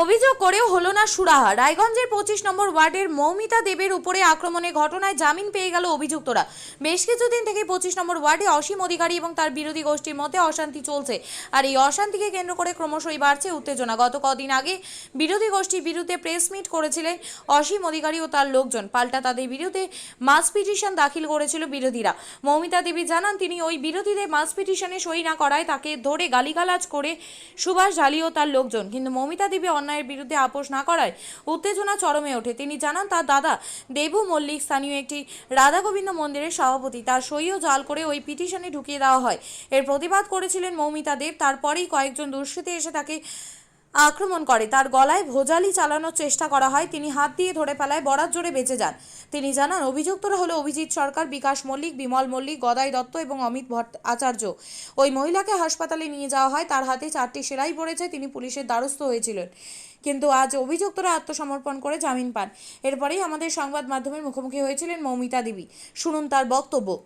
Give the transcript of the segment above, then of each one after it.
অভিযোগ করেও হলো না সুরাহা। রায়গঞ্জের পঁচিশ নম্বর ওয়ার্ডের মৌমিতা দেবের উপরে আক্রমণের ঘটনায় জামিন পেয়ে গেল অভিযুক্তরা। বেশ কিছুদিন থেকে পঁচিশ নম্বর ওয়ার্ডে অসীম অধিকারী এবং তার বিরোধী গোষ্ঠীর মধ্যে অশান্তি চলছে। আর এই অশান্তিকে কেন্দ্র করে ক্রমশই বাড়ছে উত্তেজনা। গত কদিন আগে বিরোধী গোষ্ঠীর বিরুদ্ধে প্রেস মিট করেছিলেন অসীম অধিকারী ও তার লোকজন। পাল্টা তাদের বিরুদ্ধে মাস পিটিশন দাখিল করেছিল বিরোধীরা। মৌমিতা দেবী জানান, তিনি ওই বিরোধীদের মাস পিটিশনে সই না করায় তাকে ধরে গালিগালাজ করে সুভাষ ঝালি ও তার লোকজন। কিন্তু মৌমিতা দেবী অন্যায়ের বিরুদ্ধে আপোষ না করায় উত্তেজনা চরমে ওঠে। তিনি জানান, তার দাদা দেবু মল্লিক স্থানীয় একটি রাধা গোবিন্দ মন্দিরের সভাপতি। তার সইও জাল করে ওই পিটিশনে ঢুকিয়ে দেওয়া হয়। এর প্রতিবাদ করেছিলেন মৌমিতা দেব। তারপরেই কয়েকজন দুষ্কৃতী এসে তাকে আক্রমণ করে। তার গলায় ভোজালি চালানোর চেষ্টা করা হয়। তিনি হাত দিয়ে ধরে ফেলায়, বরাত জোরে বেঁচে যান। তিনি জানান, অভিযুক্তরা হলো অভিজিৎ সরকার, বিকাশ মল্লিক, বিমল মল্লিক, গদাই দত্ত এবং অমিত ভট্ট আচার্য ওই মহিলাকে হাসপাতালে নিয়ে যাওয়া হয়। তার হাতে চারটি সেলাই পড়েছে। তিনি পুলিশের দ্বারস্থ হয়েছিলেন। কিন্তু আজ অভিযুক্তরা আত্মসমর্পণ করে জামিন পান। এরপরেই আমাদের সংবাদ মাধ্যমের মুখোমুখি হয়েছিলেন মৌমিতা দেবী। শুনুন তার বক্তব্য।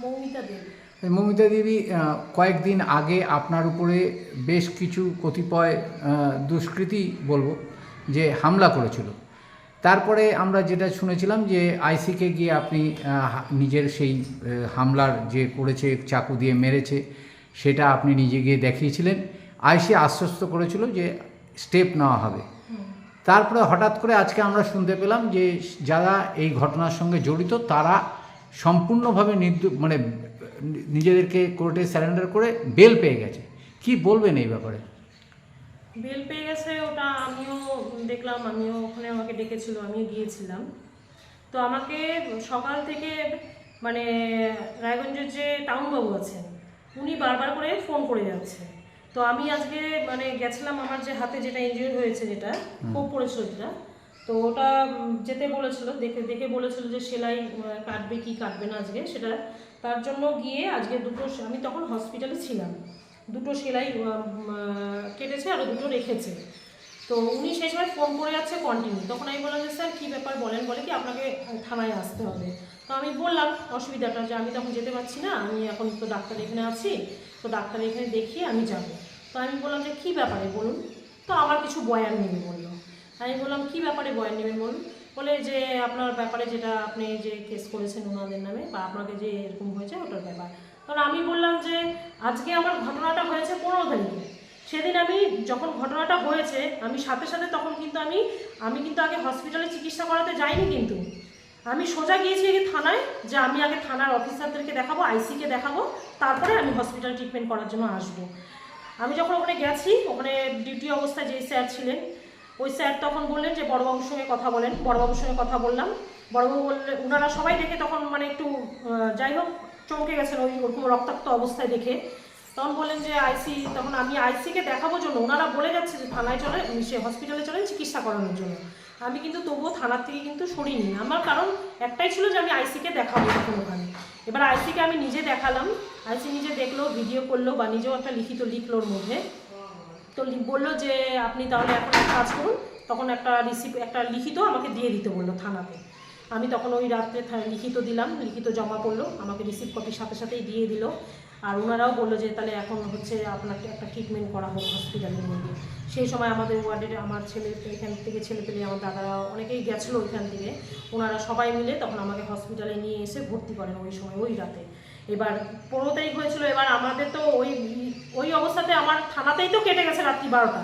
মৌমিতা দেব। মমিতা দেবী কয়েকদিন আগে আপনার উপরে বেশ কিছু কতিপয় দুষ্কৃতী বলব, যে হামলা করেছিল। তারপরে আমরা যেটা শুনেছিলাম যে আইসিকে গিয়ে আপনি নিজের সেই হামলার যে করেছে, চাকু দিয়ে মেরেছে, সেটা আপনি নিজে গিয়ে দেখিয়েছিলেন। আইসি আশ্বস্ত করেছিল যে স্টেপ নেওয়া হবে। তারপরে হঠাৎ করে আজকে আমরা শুনতে পেলাম যে যারা এই ঘটনার সঙ্গে জড়িত, তারা সম্পূর্ণভাবে নির্দো মানে নিজেদেরকে কোর্টে স্যারেন্ডার করে বেল পেয়ে গেছে। কি বলবেন এই ব্যাপারে? বেল পেয়ে গেছে ওটা আমিও দেখলাম আমিও ওখানে আমাকে ডেকেছিল আমিও গিয়েছিলাম। তো আমাকে সকাল থেকে মানে রায়গঞ্জের যে টাউনবাবু আছেন উনি বারবার করে ফোন করে যাচ্ছে। তো আমি আজকে মানে গেছিলাম আমার যে হাতে যেটা ইনজিওর হয়েছে যেটা খুব পড়েছিল যেটা তো ওটা যেতে বলেছিল দেখে দেখে বলেছিল যে সেলাই কাটবে কি কাটবে না আজকে সেটা তার জন্য গিয়ে আজকে দুটো আমি তখন হসপিটালে ছিলাম। দুটো সেলাই কেটেছে আর দুটো রেখেছে। তো উনি সেই সময় ফোন করে যাচ্ছে কন্টিনিউ তখন আমি বললাম যে, স্যার, কী ব্যাপার বলেন? বলে কি আপনাকে থানায় আসতে হবে? তো আমি বললাম, অসুবিধাটা যে আমি তখন যেতে পারছি না। আমি এখন তো ডাক্তার এখানে আছি। তো ডাক্তার এখানে দেখিয়ে আমি যাব। তো আমি বললাম যে, কী ব্যাপারে বলুন? তো আমার কিছু বয়ান নেবে বলল। আমি বললাম, কী ব্যাপারে বয়ান নেবেন বলুন? বলে যে আপনার ব্যাপারে যেটা আপনি যে কেস করেছেন ওনাদের নামে বা আপনাকে যে এরকম হয়েছে ওটার ব্যাপার। তখন আমি বললাম যে, আজকে আমার ঘটনাটা হয়েছে পনেরো তারিখে। সেদিন আমি যখন ঘটনাটা হয়েছে, আমি সাথে সাথে তখন কিন্তু আমি আমি কিন্তু আগে হসপিটালে চিকিৎসা করাতে যাইনি কিন্তু। আমি সোজা গিয়েছি আগে থানায় যে আমি আগে থানার অফিসারদেরকে দেখাবো আইসিকে দেখাবো, তারপরে আমি হসপিটাল ট্রিটমেন্ট করার জন্য আসব। আমি যখন ওখানে গেছি, ওখানে ডিউটি অবস্থায় যে স্যার ছিলেন ওই স্যার তখন বললেন যে বড়বাবুর সঙ্গে কথা বলেন, বড়বাবুর সঙ্গে কথা বললাম। বড়বাবু বললেন ওনারা সবাই দেখে তখন মানে একটু যাই হোক, চমকে গেছেন ওই ওরকম রক্তাক্ত অবস্থায় দেখে। তখন বললেন যে আইসি, তখন আমি আইসিকে দেখাবো জন্য ওনারা বলে যাচ্ছে যে থানায় চলে সে হসপিটালে চলেন চিকিৎসা করানোর জন্য। আমি কিন্তু তবুও থানার থেকে কিন্তু সরিনি। আমার কারণ একটাই ছিল যে আমি আইসিকে দেখাবো তখন ওখানে। এবার আইসিকে আমি নিজে দেখালাম। আইসি নিজে দেখল ভিডিও করল বা নিজেও একটা লিখিত লিখলো ওর মধ্যে। তো বলল যে, আপনি তাহলে এখন এক কাজ করুন। তখন একটা রিসিপ একটা লিখিত আমাকে দিয়ে দিতে বলল থানাতে। আমি তখন ওই রাত্রে লিখিত দিলাম, লিখিত জমা করল আমাকে রিসিভ কপির সাথে সাথেই দিয়ে দিল। আর ওনারাও বলল যে, তাহলে এখন হচ্ছে আপনাকে একটা ট্রিটমেন্ট করা হোক হসপিটালের মধ্যে। সেই সময় আমাদের ওয়ার্ডের আমার ছেলে এখান থেকে ছেলে পেলে আমার দাদারা অনেকেই গেছিল ওইখান থেকে। ওনারা সবাই মিলে তখন আমাকে হসপিটালে নিয়ে এসে ভর্তি করেন ওই সময়, ওই রাতে। এবার পনেরো তারিখ হয়েছিল এবার আমাদের তো ওই ওই অবস্থাতে আমার থানাতেই তো কেটে গেছে রাত্রি বারোটা।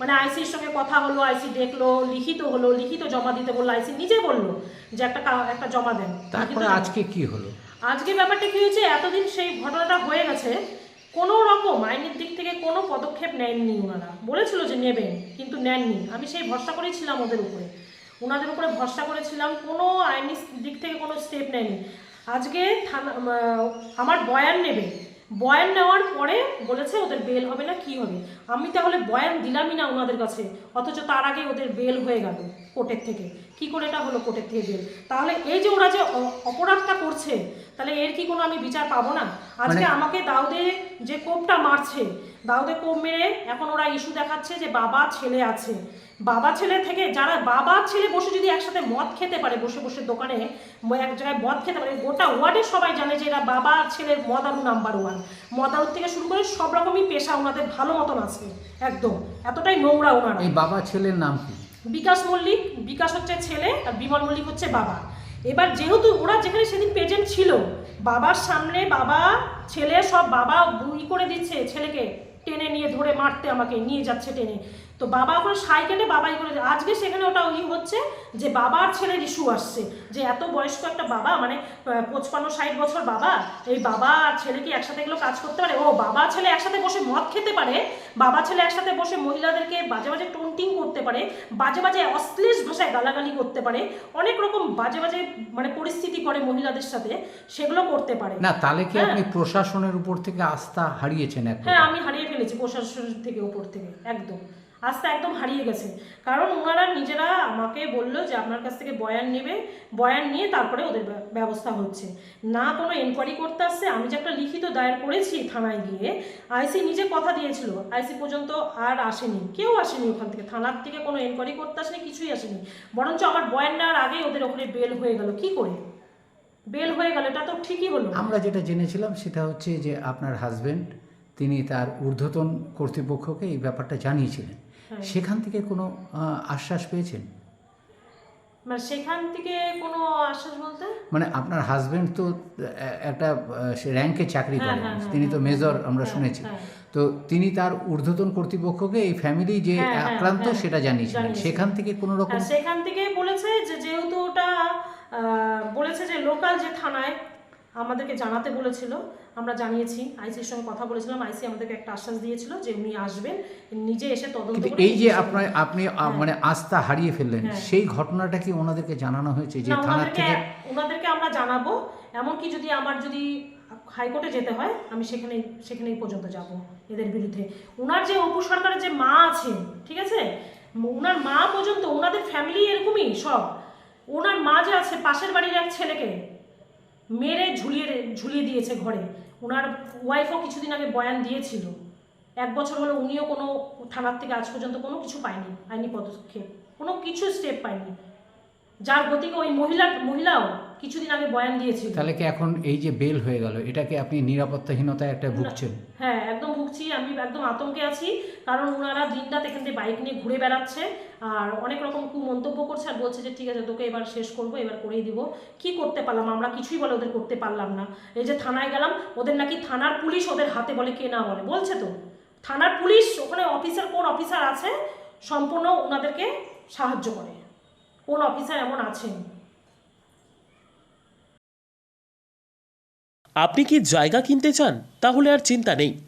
মানে আইসির সঙ্গে কথা হলো আইসি দেখল লিখিত হলো লিখিত জমা দিতে বলল আইসি নিজে বলল যে একটা একটা জমা দেন। তারপরে আজকে কি হলো? আজকে ব্যাপারটা কি হয়েছে এতদিন সেই ঘটনাটা হয়ে গেছে কোনো রকম আইনের দিক থেকে কোনো পদক্ষেপ নেননি ওনারা। বলেছিল যে নেবেন কিন্তু নেননি। আমি সেই ভরসা করেই ছিলাম ওদের উপরে। ওনাদের উপরে ভরসা করেছিলাম কোনো আইনি দিক থেকে কোনো স্টেপ নেয়নি। আজকে থানা আমার বয়ান নেবে। বয়ান নেওয়ার পরে বলেছে ওদের বেল হবে না, কি হবে? আমি তাহলে বয়ান দিলামই না ওনাদের কাছে, অথচ তার আগে ওদের বেল হয়ে গেল। কোর্টের থেকে। কি করে এটা হলো কোর্টের থেকে বেল তাহলে এই যে ওরা যে অপরাধটা করছে তাহলে এর কি কোনো আমি বিচার পাবো না? আজকে মানে- আমাকে দাউদে যে কোপটা মারছে দাউদে কোপ মেরে এখন ওরা ইস্যু দেখাচ্ছে যে বাবা ছেলে আছে। বাবা ছেলে থেকে যারা বাবা ছেলে বসে যদি একসাথে মদ খেতে পারে বসে বসে দোকানে এক জায়গায় মদ খেতে পারে গোটা ওয়ার্ডে সবাই জানে যে এরা বাবা আর ছেলের মদারু নাম্বার ওয়ান মদারু থেকে শুরু করে সব রকমই পেশা ওনাদের ভালো মতন আছে একদম। এতটাই নোংরা ওনারা। এই বাবা ছেলের নাম কি? বিকাশ মল্লিক, বিকাশ হচ্ছে ছেলে আর বিমল মল্লিক হচ্ছে বাবা। এবার যেহেতু ওরা যেখানে সেদিন প্রেজেন্ট ছিল, বাবার সামনে বাবা, ছেলে সব বাবা ই করে দিচ্ছে ছেলেকে। টেনে নিয়ে ধরে মারতে আমাকে নিয়ে যাচ্ছে টেনে। তো বাবা ওখানে সাইকেলে বাবাই করে আজকে সেখানে ওটা ই হচ্ছে যে বাবা আর ছেলের ইস্যু আসছে। যে এত বয়স্ক একটা বাবা মানে পঁচপান্ন ষাট বছর বাবা এই বাবা আর ছেলে কি একসাথে এগুলো কাজ করতে পারে। ও বাবা ছেলে একসাথে বসে মদ খেতে পারে বাবা ছেলে একসাথে বসে মহিলাদেরকে বাজে বাজে টোন্টিং করতে পারে বাজে বাজে অশ্লীল ভাষায় গালাগালি করতে পারে অনেক রকম বাজে বাজে মানে পরিস্থিতি করে মহিলাদের সাথে সেগুলো করতে পারে। না তাহলে কি আপনি হ্যাঁ। প্রশাসনের উপর থেকে আস্থা হারিয়েছেন হ্যাঁ আমি হারিয়ে ফেলেছি প্রশাসন থেকে ওপর থেকে, একদম। আস্তে একদম হারিয়ে গেছে। কারণ ওনারা নিজেরা আমাকে বলল যে আপনার কাছ থেকে বয়ান নেবে, বয়ান নিয়ে তারপরে ওদের ব্যবস্থা হচ্ছে। না কোনো এনকোয়ারি করতে আসছে, আমি যে একটা লিখিত দায়ের করেছি থানায় গিয়ে, আইসি নিজে কথা দিয়েছিল, আইসি পর্যন্ত আর আসেনি, কেউ আসেনি ওখান থেকে। থানার থেকে কোনো এনকোয়ারি করতে আসেনি, কিছুই আসেনি। বরঞ্চ আমার বয়ান নেওয়ার আগেই ওদের ওখানে বেল হয়ে গেল। কি করে? বেল হয়ে গেল, এটা তো ঠিকই হলো। আমরা যেটা জেনেছিলাম সেটা হচ্ছে যে আপনার হাজবেন্ড তিনি তার ঊর্ধ্বতন কর্তৃপক্ষকে এই ব্যাপারটা জানিয়েছিলেন হ্যাঁ। সেখান থেকে কোনো আশ্বাস পেয়েছেন মানে সেখান থেকে কোনো আশ্বাস বলতে মানে আপনার হাজবেন্ড তো একটা র্যাঙ্কে চাকরি হ্যাঁ, করেন হ্যাঁ, তিনি তো মেজর আমরা শুনেছি। তো তিনি তার ঊর্ধ্বতন কর্তৃপক্ষকে এই ফ্যামিলি যে আক্রান্ত সেটা জানিয়েছিলেন। সেখান থেকে কোনো রকম সেখান থেকে বলেছে যে যেহেতু ওটা বলেছে যে লোকাল যে থানায় আমাদেরকে জানাতে বলেছিল আমরা জানিয়েছি আইসির সঙ্গে কথা বলেছিলাম আইসি আমাদেরকে একটা আশ্বাস দিয়েছিল যে উনি আসবেন নিজে এসে তদন্ত করে এই যে আপনার আপনি হ্যাঁ। মানে আস্থা হারিয়ে ফেললেন হ্যাঁ। সেই ঘটনাটা কি ওনাদেরকে জানানো হয়েছে যে না থানার থেকে? ওনাদেরকে আমরা জানাব এমনকি যদি আমার যদি হাইকোর্টে যেতে হয় আমি সেখানে সেখানেই পর্যন্ত যাব এদের বিরুদ্ধে। ওনার যে অপু সরকারের যে মা আছেন ঠিক আছে? ওনার মা পর্যন্ত ওনাদের ফ্যামিলি এরকমই সব। ওনার মা যে আছে পাশের বাড়ির এক ছেলেকে মেরে ঝুলিয়ে ঝুলিয়ে দিয়েছে ঘরে। ওনার ওয়াইফও কিছুদিন আগে বয়ান দিয়েছিল। এক বছর হলো উনিও কোনো থানার থেকে আজ পর্যন্ত কোনো কিছু পায়নি আইনি পদক্ষেপ কোনো কিছু স্টেপ পায়নি। যার গতিকে ওই মহিলা মহিলাও কিছুদিন আগে বয়ান দিয়েছিল। তাহলে কি এখন এই যে বেল হয়ে গেল এটাকে আপনি নিরাপত্তাহীনতায় একটা ভুগছেন? হ্যাঁ একদম ভুগছি আমি একদম আতঙ্কে আছি কারণ ওনারা দিনরাত এখান থেকে বাইক নিয়ে ঘুরে বেড়াচ্ছে। আর অনেক রকম কু মন্তব্য করছে আর বলছে যে, ঠিক আছে, তোকে এবার শেষ করব, এবার করেই দিব। কি করতে পারলাম? আমরা কিছুই বলে ওদের করতে পারলাম না। এই যে থানায় গেলাম, ওদের নাকি থানার পুলিশ ওদের হাতে বলে কে না বলে, বলছে তো? থানার পুলিশ, ওখানে অফিসার কোন অফিসার আছে, সম্পূর্ণ ওনাদেরকে সাহায্য করে। কোন অফিসার এমন আছেন? আপনি কি জায়গা কিনতে চান? তাহলে আর চিন্তা নেই।